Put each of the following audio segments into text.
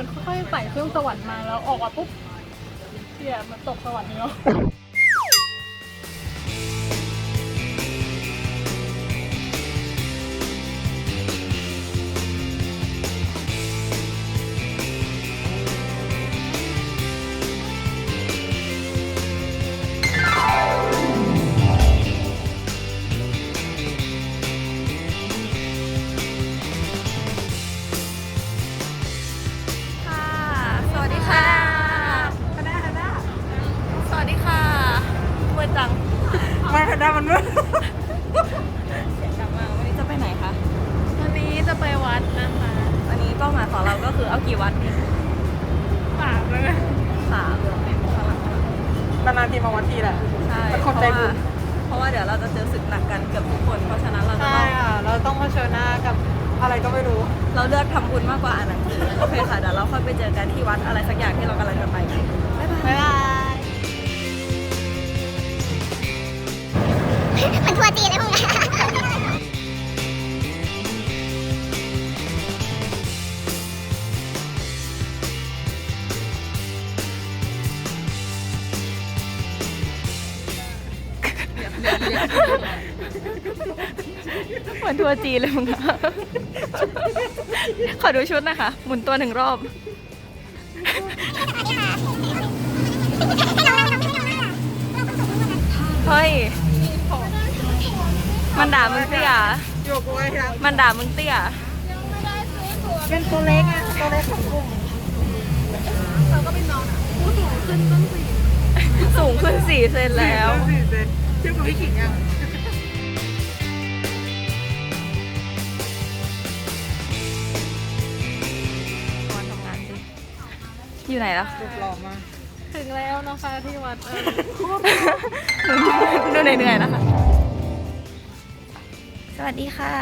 มือนค่อยๆไต่เครื่องสวรรค์มาแล้วออกมาปุ๊บเสียมันตกสวรรค์เนาะ มาได้มันมืดเสียงดังมากวันนี้จะไปไหนคะ วันนี้จะไปวัดนะคะ วันนี้เป้าหมายของเราก็คือเอากี่วัดดีฝากเลยสามพลังนานๆทีมาวันทีแหละ ใช่เป็นเพคนราะใจว่าบุญ เพราะว่าเดี๋ยวเราจะเจอศึกหนักกันเกือบทุกคน เพราะฉะนั้นเราจะใช่ต้องอะ เราต้องเผชิญหน้ากับอะไรก็ไม่รู้ เราเลือกทำบุญมากกว่าอ่านหนังสือโอเคค่ะเดี๋ยวเราค่อยไปเจอกันที่วัดอะไรสักอย่างที่เรากำลังจะไปบ๊ายบาย บ๊ายบาย เหมือนทัวร์จีนเลยพวกนี้เหมือนทัวร์จีนเลยมึงอะขอดูชุดนะคะ หมุนตัวหนึ่งรอบ เฮ้ย มันด่ามึงเตี้ยโยกไว้ครับมันด่ามึงเตี้ยเป็นตัวเล็กอะตัวเล็กของกลุ่มสูงขึ้นสี่เซนแล้วสี่เซนเทียบกับพี่ขิงยังก่อนทำงานดิอยู่ไหนแล้วรูปหล่อมากถึงแล้วนะคะที่วัดเออดูเหนื่อยๆนะคะส วัสดีค่ะ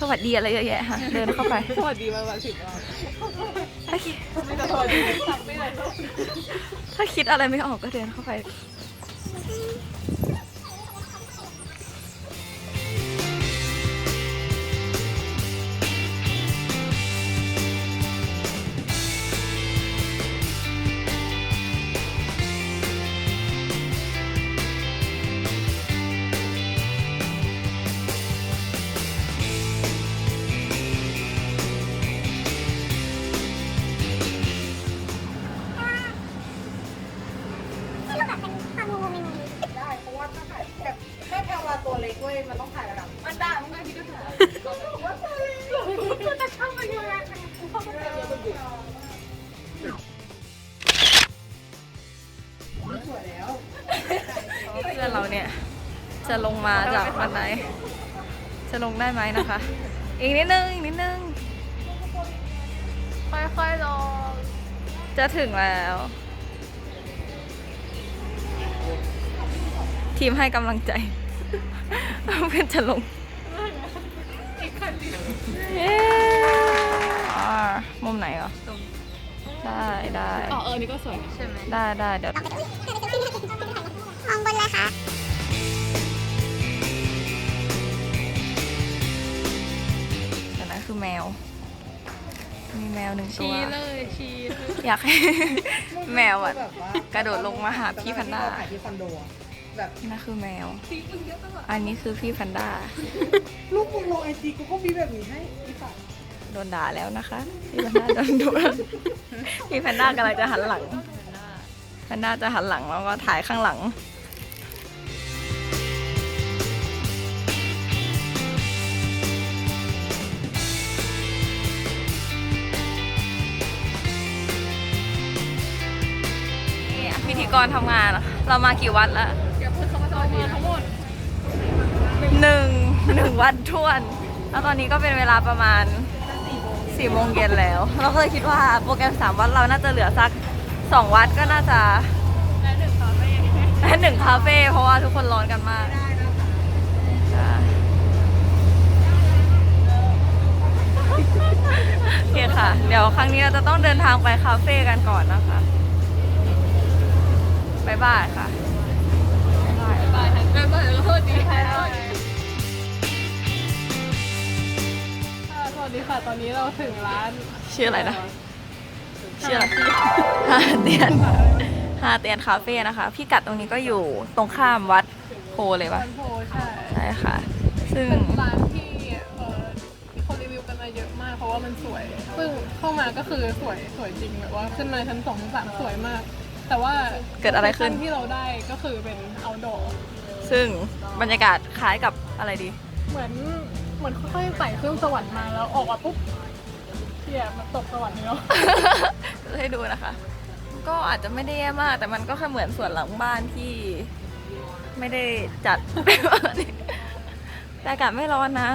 สวัสดีอะไรเยอะแยะค่ะ เดินเข้าไป สวัสดีมาวันสิบรอบถ้าคิดไม่จะสวัสดีถ้าคิดอะไรไม่ออกก็เดินเข้าไป เพื่อนเราเนี่ย จะลงมาจากวันไหน จะลงได้ไหมนะคะ อีกนิดนึง อีกนิดนึง ค่อยๆลง จะถึงแล้ว ทีมให้กำลังใจ เพื่อนจะลง เย้อ่ามุมไหนเหรอได้ได้อ๋อเออนี่ก็สวยใช่ไหมได้ได้เดี๋ยวมองบนเลยค่ะอันนั้นคือแมว มีแมวหนึ่งตัว ชี้เลยชี้เลยอยากให้แมวอะแบบว่ากระโดดลงมาหาพี่แพนด้าถ่ายที่คอนโดอะ แบบนั่นคือแมวอันนี้คือพี่แพนด้า ลูกมึงลงไอจีกูก็มีแบบนี้ให้อีฝันโดนด่าแล้วนะคะ พี่แพนด้าโดนดุพี่แพนด้ากำลังจะหันหลัง แพนด้าจะหันหลังแล้วก็ถ่ายข้างหลัง นี่พิธีกรทำงาน เรามากี่วัดแล้ว หนึ่งหนึ่งวันท้วน แล้วตอนนี้ก็เป็นเวลาประมาณสี่โมงเย็นแล้ว เราก็เลยคิดว่าโปรแกรมสามวัดเราน่าจะเหลือสักสองวัดก็น่าจะและหนึ่งคาเฟ่และหนึ่งคาเฟ่เพราะว่าทุกคนร้อนกันมากโอเคค่ะ เดี๋ยวครั้งนี้เราจะต้องเดินทางไปคาเฟ่กันก่อนนะคะบายบายค่ะบายบายบายแล้วก็สวัสดีค่ะ ค่ะ ตอนนี้เราถึงร้านชื่ออะไรนะชื่ออะไรฮาเตียนฮาเตียนคาเฟ่นะคะ พี่กัดตรงนี้ก็อยู่ตรงข้ามวัดโพเลยปะร้านโพใช่ใช่ค่ะ ซึ่งเป็นร้านที่เอ่อมีคนรีวิวกันมาเยอะมากเพราะว่ามันสวย ซึ่งเข้ามาก็คือสวยสวยจริงแบบว่าขึ้นมาชั้นสองชั้นสามสวยมาก แต่ว่าเกิดอะไรขึ้นที่เราได้ก็คือเป็น outdoor ซึ่งบรรยากาศคล้ายกับอะไรดี เหมือน เหมือนค่อยๆไต่ขึ้นสวรรค์มาแล้วออกมาปุ๊บเที่ยมันตกสวรรค์เนาะให้ดูนะคะ ก็อาจจะไม่ได้แย่มาก แต่มันก็แค่เหมือนส่วนหลังบ้านที่ ไม่ได้จัดแต่อากาศไม่ร้อนนะ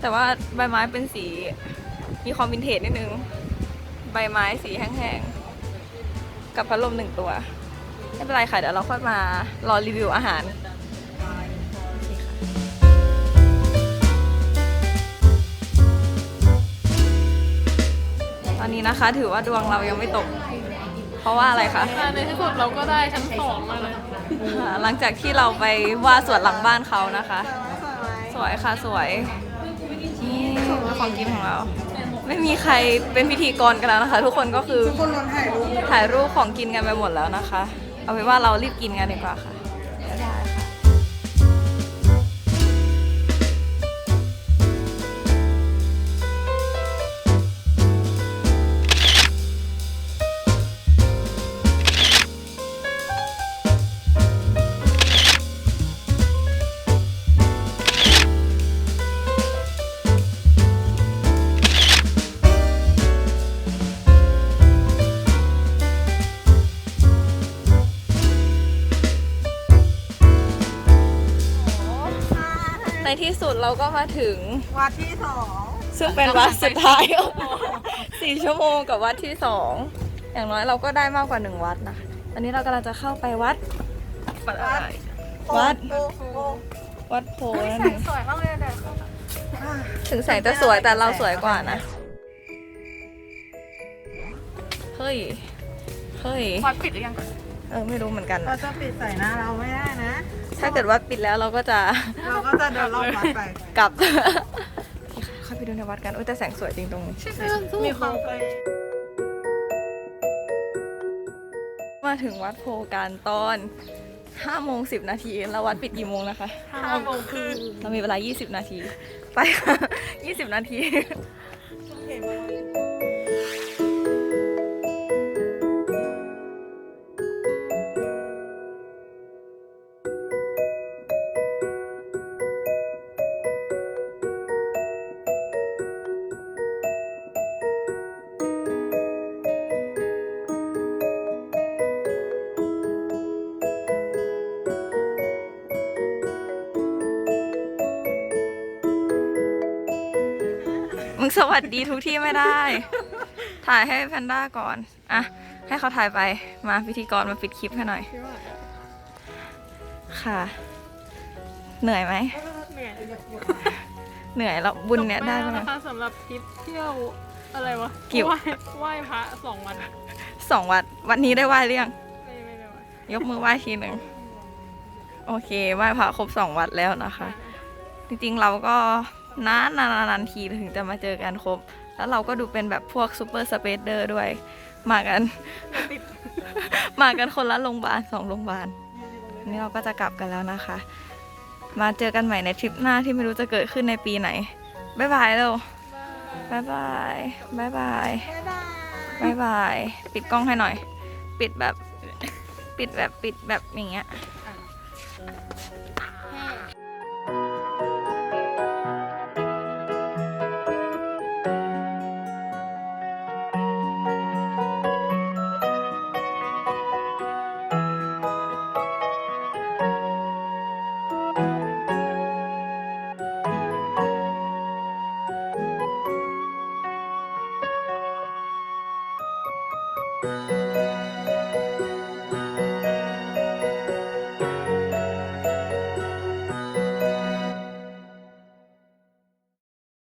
แต่ว่าใบไม้เป็นสีมีความวินเทจนิดนึง ใบไม้สีแห้งๆ กับพัดลมหนึ่งตัว ไม่เป็นไรค่ะ เดี๋ยวเราค่อยมารอรีวิวอาหาร ตอนนี้นะคะ ถือว่าดวงเรายังไม่ตก เพราะว่าอะไรคะอ่าในที่สุดเราก็ได้ชั้นสองมาเลยอ่าหลังจากที่เราไปว่าสวนหลังบ้านเขานะคะ สวยค่ะสวยนี่ของกินของเรา ไม่มีใครเป็นพิธีกรกันแล้วนะคะ ทุกคนก็คือทุกคนนอนถ่ายรูปถ่ายรูปของกินกันไปหมดแล้วนะคะ เอาเป็นว่าเรารีบกินกันดีกว่าค่ะ เราก็มาถึงวัดที่สองซึ่งเป็นวัดสุดท้าย สี่ชั่วโมงกับวัดที่สองอย่างน้อยเราก็ได้มากกว่าหนึ่งวัดนะคะตอนนี้เรากำลังจะเข้าไปวัด วัดอะไรวัดโอ้โหวัดโพนั่นเองสวยมากเลยเด็กถึงแสงจะสวยแต่เราสวยกว่านะ เฮ้ย เฮ้ย วัดปิดหรือยังก่อน เออไม่รู้เหมือนกันเรานะจะปิดใส่หน้าเราไม่ได้นะ ถ้าเกิดว่าปิดแล้วเราก็จะ เราก็จะเดินรอบวัดไปกลับ เข้าไปดูในวัดกัน อุ้ยแต่แสงสวยจริงตรงนี้ มีความไป มาถึงวัดโพการตอน5โมง10 นาที แล้ววัดปิดกี่โมงนะคะห้าโมงครึ่งเรามีเวลา 20 นาที ไปค่ะ20 นาที มึงสวัสดีทุกที่ไม่ได้ ถ่ายให้แพนด้าก่อน อะ ให้เขาถ่ายไปมาพิธีกรมาปิดคลิปให้หน่อย ค่ะ เหนื่อยไหม เหนื่อยแล้วบุญเนี่ยได้จบไหมปแล้วนะคะสำหรับทริปเที่ยวอะไรวะกิ่วไหว้ไหว้พระสองวันสองวัดวันนี้ได้ไหว้หรือยังไม่ไม่ได้ไหว้ยกมือไหว้ทีหนึ่งโอเคไหว้พระครบสองวัดแล้วนะคะ จริงๆเราก็ นานนานนานทีถึงจะมาเจอกันครบ แล้วเราก็ดูเป็นแบบพวกซูเปอร์สเปเดอร์ด้วย มากัน มากันคนละโรงพยาบาลสองโรงพยาบาลอันนี้เราก็จะกลับกันแล้วนะคะ มาเจอกันใหม่ในทริปหน้าที่ไม่รู้จะเกิดขึ้นในปีไหน บ๊ายบายเร็วบายบายบายบายบายบาย ปิดกล้องให้หน่อย ปิดแบบ ปิดแบบ ปิดแบบอย่างเงี้ย